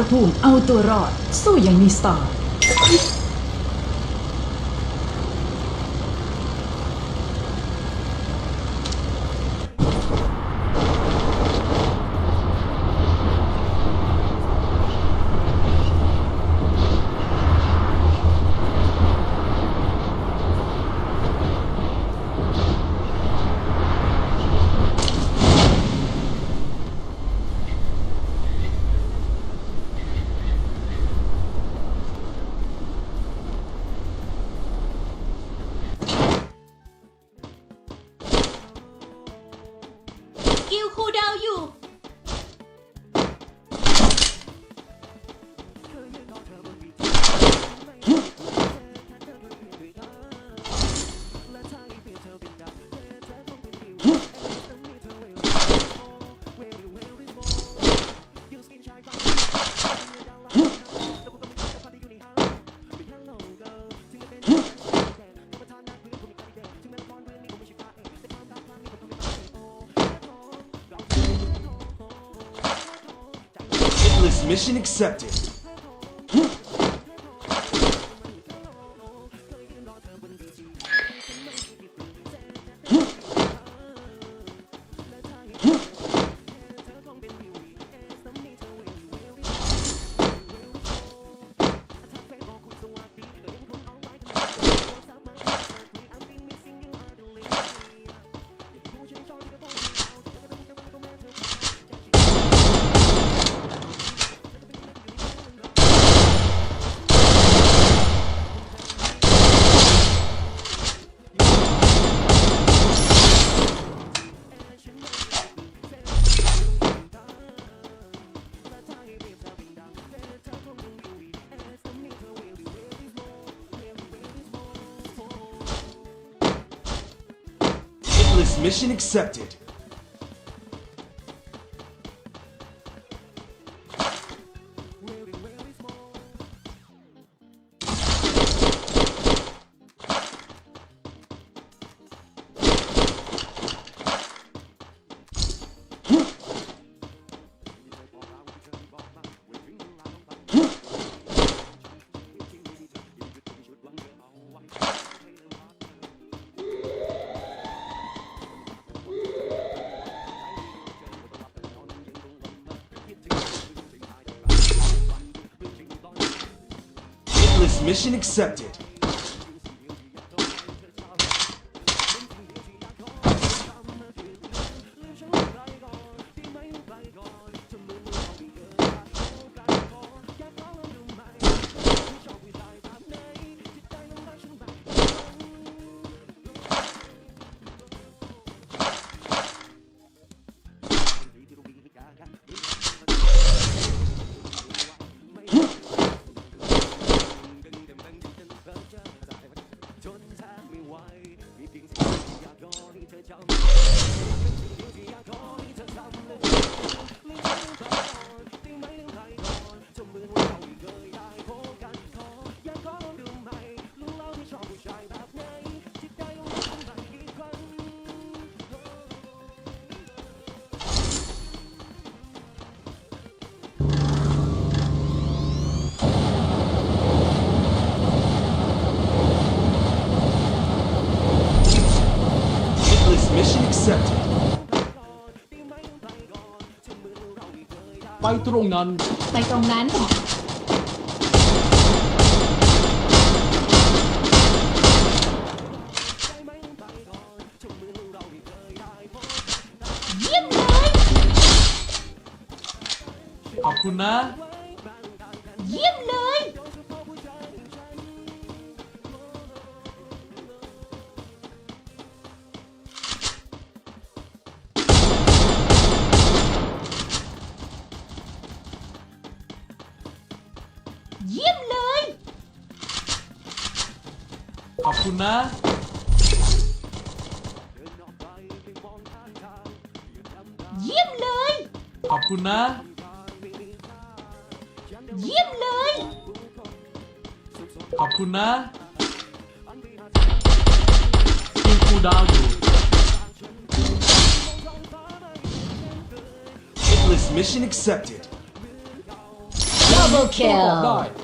รภูมิเอาตัวรอด สู้อย่างมีสไตล์ กิลคูลดาวน์อยู่ Mission accepted. Mission accepted. Mission accepted. ตรงนั้น ไปตรงนั้นเยี่ยมเลย ขอบคุณนะ เยี่ยมเลย ขอบคุณนะ เยี่ยมเลย ขอบคุณนะ เยี่ยมเลย ขอบคุณนะยิงคูลดาวน์อยู่ Hitless mission accepted. double ได้ kill เ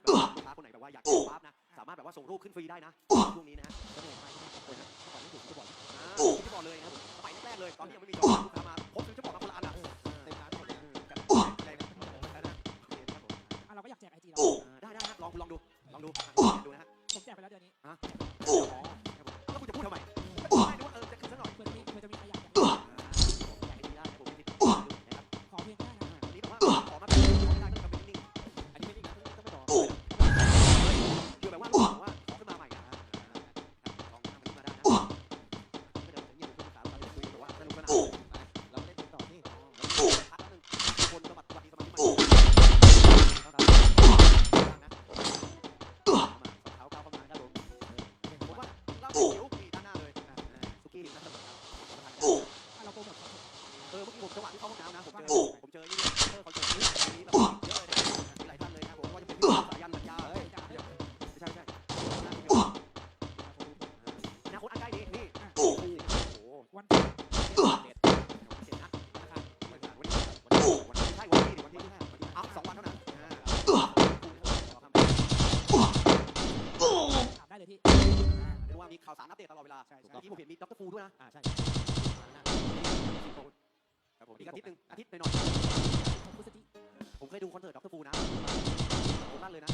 นี้นะแบบว่าลูกค้าคนไหนแบบว่าอยากจะวาร์ปนะ สามารถแบบว่าส่งรูปขึ้นฟรีได้นะช่วงนี้นะฮะก็เลยไปเลยนะก่อนที่ผมจะบอกอ่าผมจะบอกเลยนะครับผมสมัยแรกๆเลย ตอนที่ยังไม่มีจอลูกค้ามาผมถึงจะบอกมาคนละอันอะเต็มร้านหมดเลยกันอะไรนะอะไรนะโอเคนะครับผมอะเราก็อยากแจกไอจีเราอ่าได้ได้ครับลองลองดู ลองดู ดูนะฮะ ผมแจกไปแล้วเดือนนี้ ว่าเล่าเดี๋ยวมีด้านหน้าเลยสุกี้นะอะเราโปรโมทเออเมื่อกี้ผมจังหวะที่เข้าห้องน้ำนะผมเจอผมเจอนี่เออเขาเจอนี่นี้แบบเยอะเลยหลายท่านเลยนะผมว่าจะเป็นสายันสัญญาเอ้ยไม่ใช่ไม่ใช่อนาคตอันใกล้นี้นี่โอ้โหวันได้เลยที่ เรียกว่ามีข่าวสารอัปเดตตลอดเวลาเมื่อกี้ผมเห็นมีด็อกเตอร์ฟูด้วยนะอ่าใช่ครับผมอีกอาทิตย์นึงอาทิตย์หน่อยผมพุทธิผมเคยดูคอนเสิร์ตด็อกเตอร์ฟูนะผมลั่นเลยนะ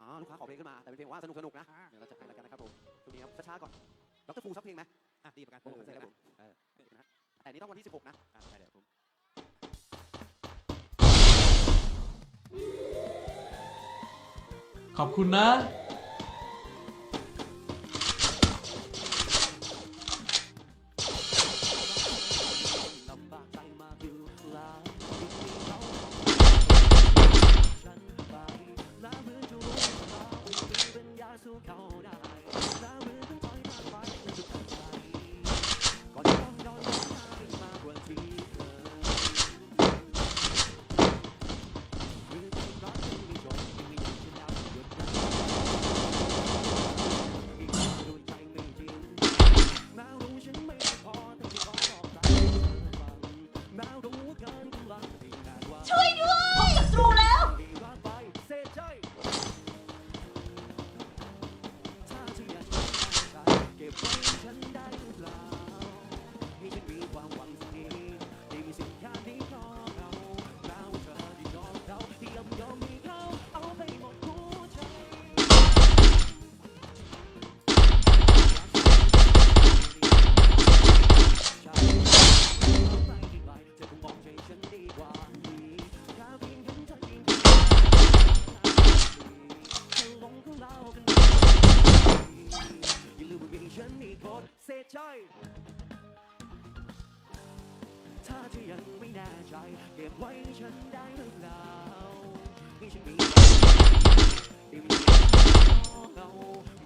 อ๋อลูกค้าขอเพลงขึ้นมาแต่เป็นเพลงว่าสนุกสนุกนะ อ่าเดี๋ยวเราจะให้แล้วกันนะครับผมตรงนี้ครับช้าๆก่อนด็อกเตอร์ฟูสักเพลงไหมอะดีเหมือนกันผมเสร็จแล้วผมเออนะแต่นี้ต้องวันที่ 16 นะ อ่าได้เดี๋ยวผมขอบคุณนะ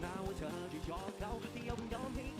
Now it's hard to talk out the young dumb people.